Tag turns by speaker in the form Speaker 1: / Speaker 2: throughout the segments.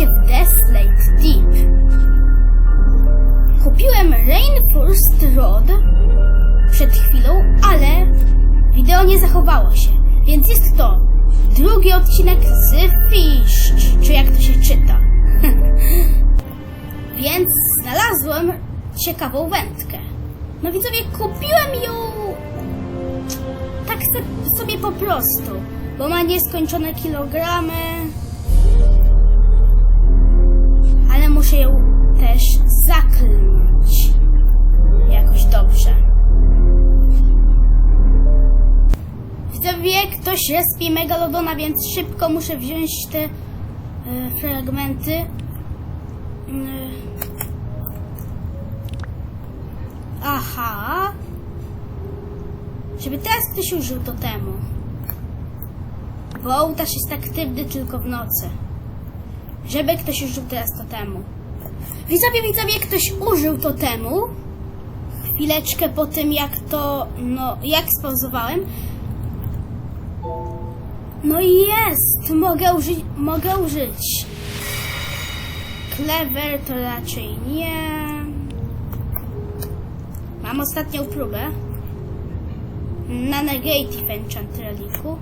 Speaker 1: witajcie w Deathslate Deep. Kupiłem Rainforest Road przed chwilą, ale wideo nie zachowało się, więc jest to drugi odcinek z Fish, czy jak to się czyta. więc znalazłem ciekawą wędkę. No widzowie, kupiłem ją tak sobie po prostu, bo ma nieskończone kilogramy, muszę ją też zaklnąć jakoś dobrze. Widzowie, ktoś respi Megalodona, więc szybko muszę wziąć te e, fragmenty. Mm. Aha. Żeby teraz ktoś użył totemu. Bo ołtarz jest aktywny tylko w nocy. Żeby ktoś użył teraz totemu. Widzowie, widzowie, ktoś użył totemu. Chwileczkę po tym, jak to, no, jak spauzowałem. No i jest! Mogę użyć, mogę użyć. Clever to raczej nie. Mam ostatnią próbę. Na Negative Enchant Reliku.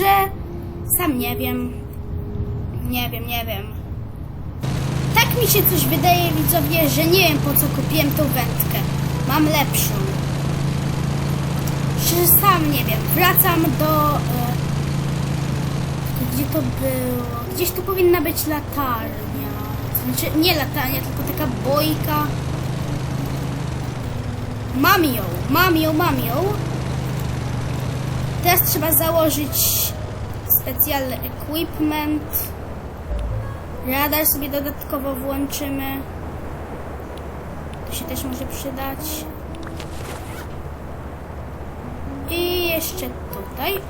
Speaker 1: Może. Sam nie wiem. Nie wiem, nie wiem. Tak mi się coś wydaje, widzowie, że nie wiem po co kupiłem tą wędkę. Mam lepszą. Że sam nie wiem. Wracam do. E, gdzie to było? Gdzieś tu powinna być latarnia. Znaczy, nie latarnia, tylko taka bojka. Mam ją, mam ją, mam ją. Teraz trzeba założyć specjalny equipment. Radar sobie dodatkowo włączymy. To się też może przydać. I jeszcze tutaj.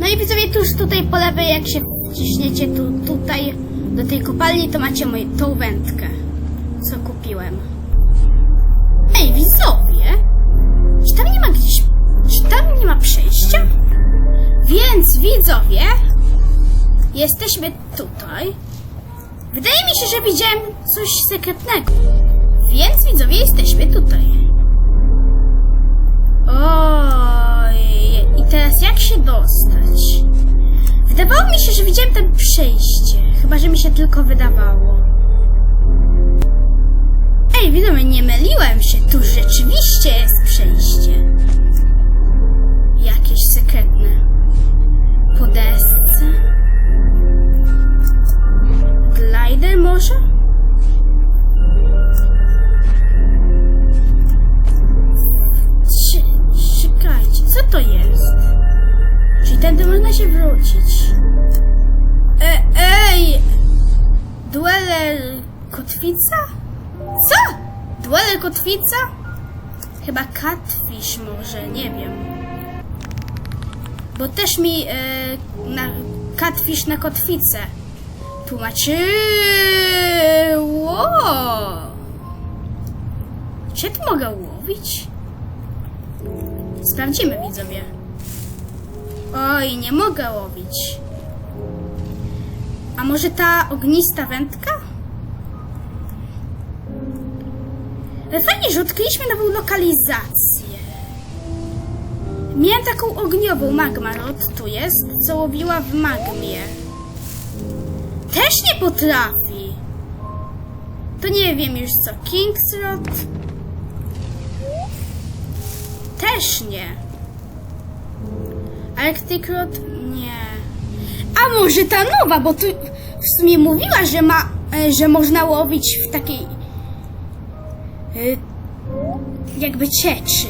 Speaker 1: No i widzowie, tuż tutaj po lewej, jak się wciśniecie tu, tutaj do tej kopalni, to macie moją, tą wędkę, co kupiłem. Ej, widzowie! Czy tam nie ma gdzieś... Czy tam nie ma przejścia? Więc, widzowie, jesteśmy tutaj. Wydaje mi się, że widziałem coś sekretnego. Więc, widzowie, jesteśmy tutaj. Oj, i teraz jak się dostać? Wydawało mi się, że widziałem tam przejście. Chyba, że mi się tylko wydawało. Ej, widzowie, nie myliłem się. Tu rzeczywiście jest przejście. Jakieś sekretne. Można się wrócić. E, ej! Dueler kotwica? Co? Dueler kotwica? Chyba catfish może, nie wiem. Bo też mi e, na catfish na kotwicę tłumaczyło. Czy tu mogę łowić? Sprawdzimy, widzowie. Oj, nie mogę łowić. A może ta ognista wędka? Ale Fajnie, że odkryliśmy nową lokalizację. Miałem taką ogniową magmarot, tu jest, co łowiła w magmie. Też nie potrafi. To nie wiem już co. Kingsrod? Też nie. Arctic Rod? Nie. A może ta nowa, bo tu w sumie mówiła, że ma, e, że można łowić w takiej e, jakby cieczy.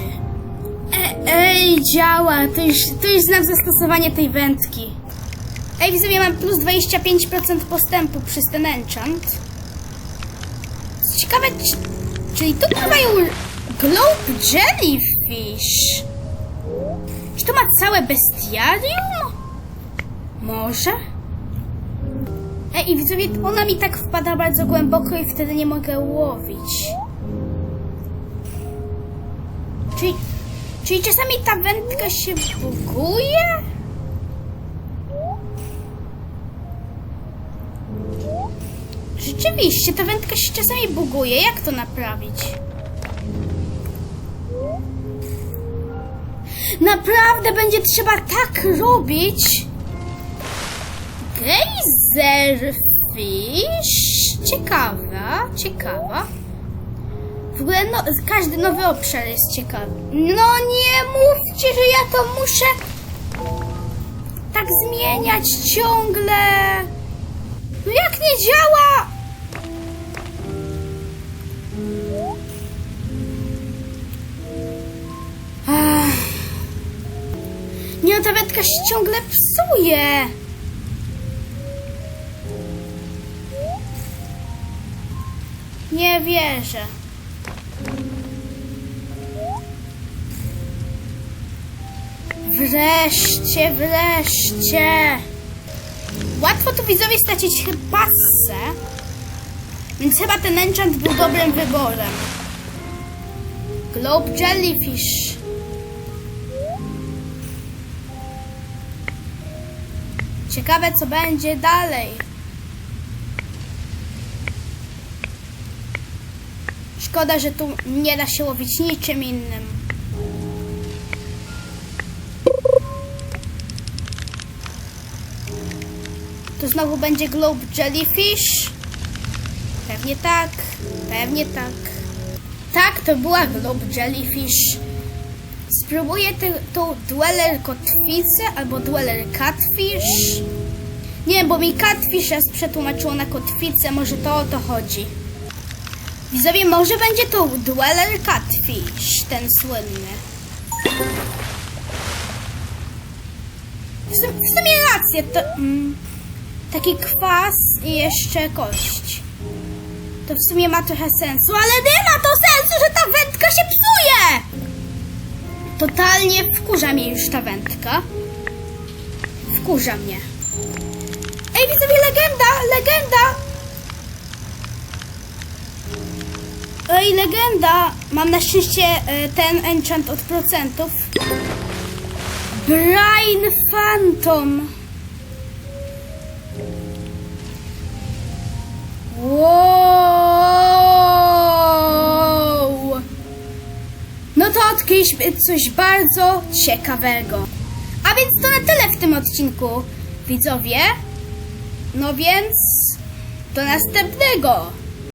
Speaker 1: E, ej, działa. To już, to już znam zastosowanie tej wędki. Ej, widzowie, mam plus 25% postępu przez ten enchant. Co ciekawe, czy, czyli tu pływają globe jellyfish. To ma całe bestiarium? Może? Ej, widzowie, ona mi tak wpada bardzo głęboko i wtedy nie mogę łowić. Czyli, czyli czasami ta wędka się buguje? Rzeczywiście, ta wędka się czasami buguje. Jak to naprawić? Naprawdę będzie trzeba tak robić? Geyserfish? Ciekawa, ciekawa. W ogóle no, każdy nowy obszar jest ciekawy. No nie mówcie, że ja to muszę tak zmieniać ciągle. No jak nie działa? Wędka się ciągle psuje. Nie wierzę. Wreszcie, wreszcie. Łatwo tu widzowie stracić pasę, więc chyba ten enchant był dobrym wyborem. Globe Jellyfish. Ciekawe co będzie dalej. Szkoda, że tu nie da się łowić niczym innym. To znowu będzie Globe Jellyfish? Pewnie tak, pewnie tak. Tak, to była Globe Jellyfish. Spróbuję te, tą Dweller Kotwicę albo Dweller Catfish. Nie, bo mi Catfish raz przetłumaczyło na kotwicę, może to o to chodzi. Widzowie, może będzie to Dweller Catfish, ten słynny. W, sum, w sumie rację, to mm, taki kwas i jeszcze kość. To w sumie ma trochę sensu, ale nie ma to sensu, że ta wędka się psuje! Totalnie wkurza mnie już ta wędka. Wkurza mnie. Ej, widzowie, legenda, legenda! Ej, legenda! Mam na szczęście e, ten enchant od procentów. Brain Phantom. Wow! Odkryliśmy coś bardzo ciekawego. A więc to na tyle w tym odcinku, widzowie. No więc do następnego.